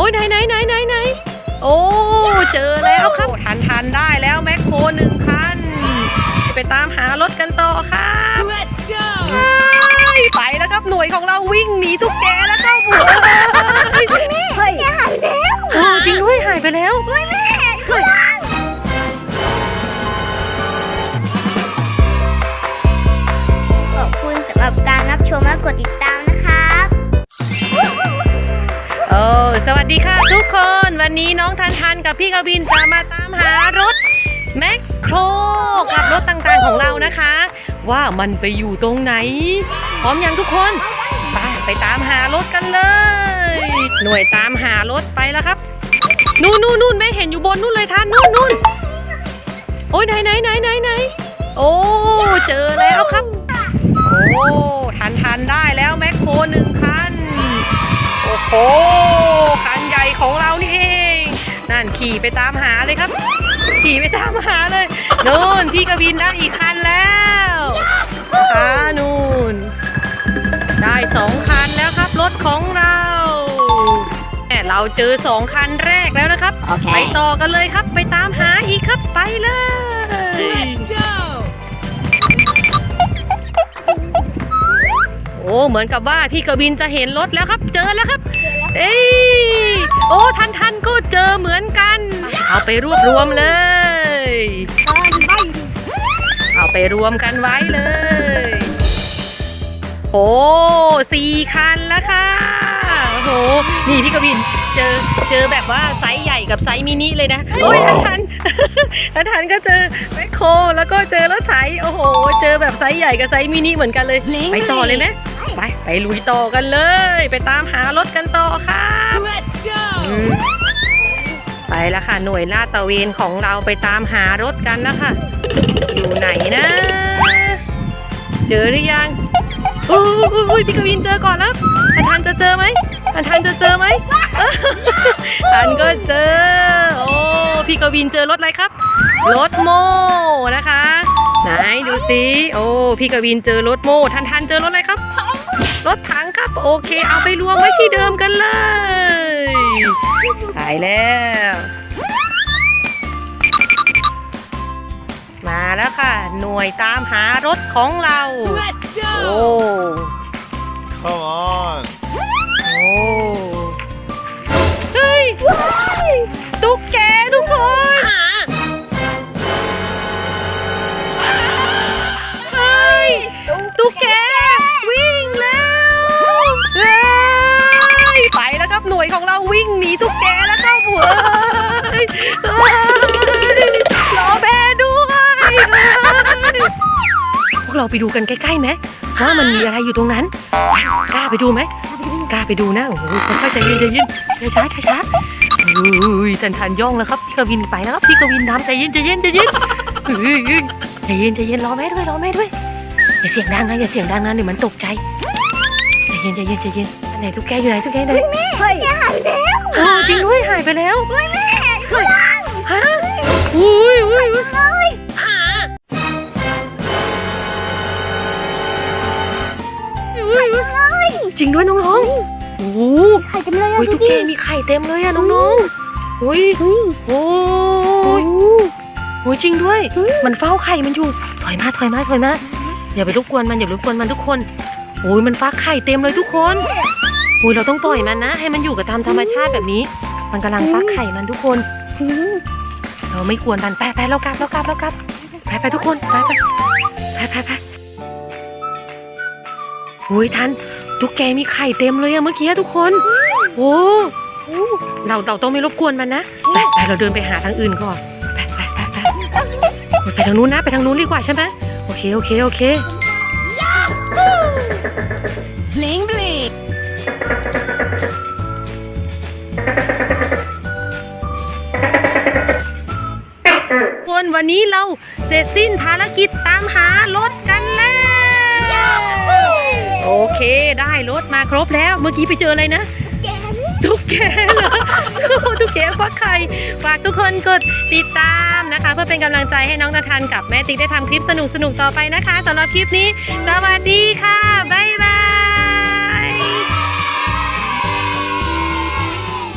อ้ยไหนไหนไหนไหนไหนโอ้เจอแล้วครับทันทันได้แล้วแมคโครหนึ่งคัน ไปตามหารถกันต่อครับ Let's go! ไปแล้วครับหน่วยของเราวิ่งหนีตุ๊กแกแล้วครับผมเฮ้ยหายแล้วเออจริงด้วยหายไปแล้วเฮ้ยแม่ สวัสดีค่ะทุกคนวันนี้น้องทันทันกับพี่กวินจะมาตามหารถแมคโครกับรถต่างๆของเรานะคะ ว่ามันไปอยู่ตรงไหน พร้อมยังทุกคนไปไปตามหารถกันเลย หน่วยตามหารถไปแล้วครับ นู่นนู่นนู่นไม่เห็นอยู่บนนู่นเลยทันนู่นนู่นโอ้ยไหนไหนไหนไหนไหนโอ้เจอแล้วครับ โอ้ทันทันได้แล้วแมคโครหนึ่ง อ้โหคันใหญ่ของเรานี่เองนั่นขี่ไปตามหาเลยครับ ขี่ไปตามหาเลยนู่นพี่กวินได้อีกคันแล้วนะคะนู่นได้สองคันแล้วครับรถของเราแหม่เราเจอสองคันแรกแล้วนะครับโอเคไปต่อกันเลยครับ ไปตามหาอีกครับไปเลย Let's go! อ้เหมือนกับว่าพี่กวินจะเห็นรถแล้วครับ เจอแล้วครับ เอ้ยโอ้ทันทันก็เจอเหมือนกัน เอาไปรวบรวมเลย เอาไปรวมกันไว้เลย โอ้สี่คันแล้วค่ะโอ้โหนี่พี่กวินเจอเจอแบบว่าไซส์ใหญ่กับไซส์มินิเลยนะ โอ้ยทันทันทันทันก็เจอแมคโครแล้วก็เจอรถไถโอ้โห เจอแบบไซส์ใหญ่กับไซส์มินิเหมือนกันเลย ไปต่อเลยไหมไปไปลุยต่อกันเลย ไปตามหารถกันต่อค่ะ Let's อื go! มไปแล้วค่ะ หน่วยลาดตระเวนของเราไปตามหารถกันแล้วค่ะ อยู่ไหนนะ เจอหรือยังโอ้ยพี่กวินเจอก่อนแล้วทันทันจะเจอไหมทันทันจะเจอไหมทันก็เจอ โอ้พี่กวินเจอรถอะไรครับ รถโม่นะคะไหน ดูสิโอ้พี่กวินเจอรถโม่ทันทันเจอรถอะไรครับ รถถังครับ โอเค เอาไปรวมไว้ที่เดิมกันเลยตายแล้ว มาแล้วค่ะ หน่วยตามหารถของเรา Let's ของเราวิ่งหนีตุ๊กแกแล้วครับเว้ยเฮ้ยรอแม่ด้วยพวกเราไปดูกันใกล้ๆไหมว่ามันมีอะไรอยู่ตรงนั้น กล้าไปดูไหมกล้าไปดูนะโอ้โหค่อยๆใจเย็นใจเย็นช้าช้าช้าอุ้ยทันทันย่องแล้วครับพี่กวินไปแล้วครับพี่กวินน้ำใจเย็นใจเย็นใจเย็นใจเย็นใจเย็นรอแม่ด้วยรอแม่ด้วยอย่าเสียงดังนะอย่าเสียงดังนะเดี๋ยวมันตกใจ เย็นใจเย็นใจเย็นอันไหนตุ๊กแกอยู่ไหนตุ๊กแกอยู่ไหนเฮ้ยหายแล้วโอ้จริงด้วยหายไปแล้วเฮ้ยแม่ข้างล่างฮะอุ้ยอุ้ยอุ้ยเฮ้ยอุ้ยอุ้ยจริงด้วยน้องๆโอ้โหไข่เต็มเลยอะอุ้ยดูตุ๊กดิแกมีไข่เต็มเลยอะน้องๆอุ้ยเฮ้ยโอ้โอ้ยยโอ้ยจริงด้วย มันเฝ้าไข่มันอยู่ถอยมาถอยมาถอยมาอย่าไปรบกวนมันอย่าไปรบกวนมันทุกคน โอ้ยมันฟักไข่เต็มเลยทุกคนโอ้ยเราต้องปล่อยมันนะ ให้มันอยู่กับตามธรรมชาติแบบนี้ มันกำลังฟักไข่มันทุกคนเราไม่กวนมันไปไปเรากลับเรากลับเรากลับไปไปทุกคนไปไปไปไปไปโอ้ยทันตุ๊กแกมีไข่เต็มเลยอะเมื่อกี้ทุกคนโอ้เราเราต้องไม่รบกวนมันนะไปไปเราเดินไปหาทางอื่นก่อนไปไปไปไปไปทางนู้นนะไปทางนู้นดีกว่าใช่ไหมโอเคโอเคโอเค Bling bling! คนวันนี้เราเสร็จสิ้นภารกิจตามหารถกันแล้ว โอเคได้รถมาครบแล้ว เมื่อกี้ไปเจออะไรนะแกนี่ตุ๊กแกเหรอตุ๊กแกฟักไข่ฝากทุกคนกดติดตาม นะคะ เพื่อเป็นกำลังใจให้น้องนาธานกับแม่ติ๊กได้ทำคลิปสนุกๆต่อไปนะคะสำหรับคลิปนี้ สวัสดีค่ะบ๊าย